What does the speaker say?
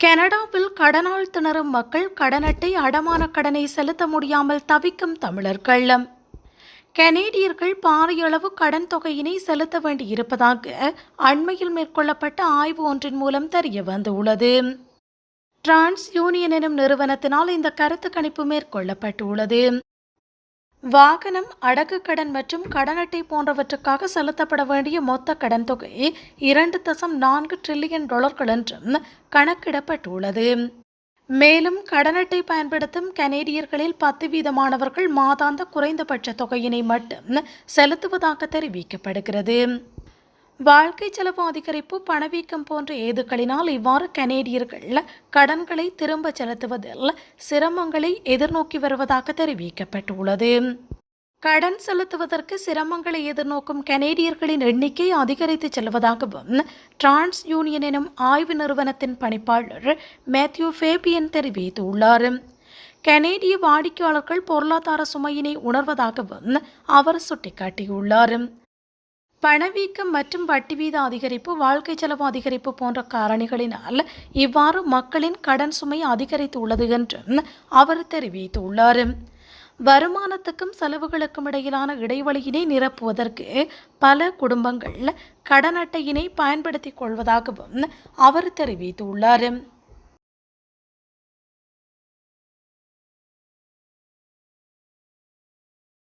கனடாவில் கடனால் திணறும் மக்கள் கடன் அட்டை அடமான கடனை செலுத்த முடியாமல் தவிக்கும் தமிழர்கள் கனேடியர்கள் பாரியளவு கடன் தொகையினை செலுத்த வேண்டியிருப்பதாக அண்மையில் மேற்கொள்ளப்பட்ட ஆய்வு ஒன்றின் மூலம் தெரிய வந்துள்ளது. டிரான்ஸ் யூனியன் எனும் நிறுவனத்தினால் இந்த கருத்து கணிப்பு மேற்கொள்ளப்பட்டுள்ளது. வாகனம் அடகு கடன் மற்றும் கடன் அட்டை போன்றவற்றுக்காக செலுத்தப்பட வேண்டிய மொத்த கடன் தொகை இரண்டு தசம் நான்கு டிரில்லியன் டாலர்கள் என்றும் கணக்கிடப்பட்டுள்ளது. மேலும் கடன் அட்டை பயன்படுத்தும் கனேடியர்களில் பத்து வீதமானவர்கள் மாதாந்த குறைந்தபட்ச தொகையினை மட்டும் செலுத்துவதாக தெரிவிக்கப்படுகிறது. வாழ்க்கை செலவு அதிகரிப்பு பணவீக்கம் போன்ற ஏதுக்களினால் இவ்வாறு கனேடியர்கள் கடன்களை திரும்ப செலுத்துவதில் சிரமங்களை எதிர்நோக்கி வருவதாக தெரிவிக்கப்பட்டுள்ளது. கடன் செலுத்துவதற்கு சிரமங்களை எதிர்நோக்கும் கனேடியர்களின் எண்ணிக்கை அதிகரித்து செல்வதாகவும் டிரான்ஸ் யூனியன் எனும் ஆய்வு நிறுவனத்தின் பணிப்பாளர் மேத்யூ ஃபேபியன் தெரிவித்துள்ளார். கனேடிய வாடிக்கையாளர்கள் பொருளாதார சுமையினை உணர்வதாகவும் அவர் சுட்டிக்காட்டியுள்ளார். பணவீக்கம் மற்றும் வட்டி வீத அதிகரிப்பு வாழ்க்கை செலவு அதிகரிப்பு போன்ற காரணிகளினால் இவ்வாறு மக்களின் கடன் சுமை அதிகரித்துள்ளது என்றும் அவர் தெரிவித்துள்ளார். வருமானத்துக்கும் செலவுகளுக்கும் இடையிலான இடைவெளியினை நிரப்புவதற்கு பல குடும்பங்கள் கடன் அட்டையினை பயன்படுத்திக் கொள்வதாகவும் அவர் தெரிவித்துள்ளார்.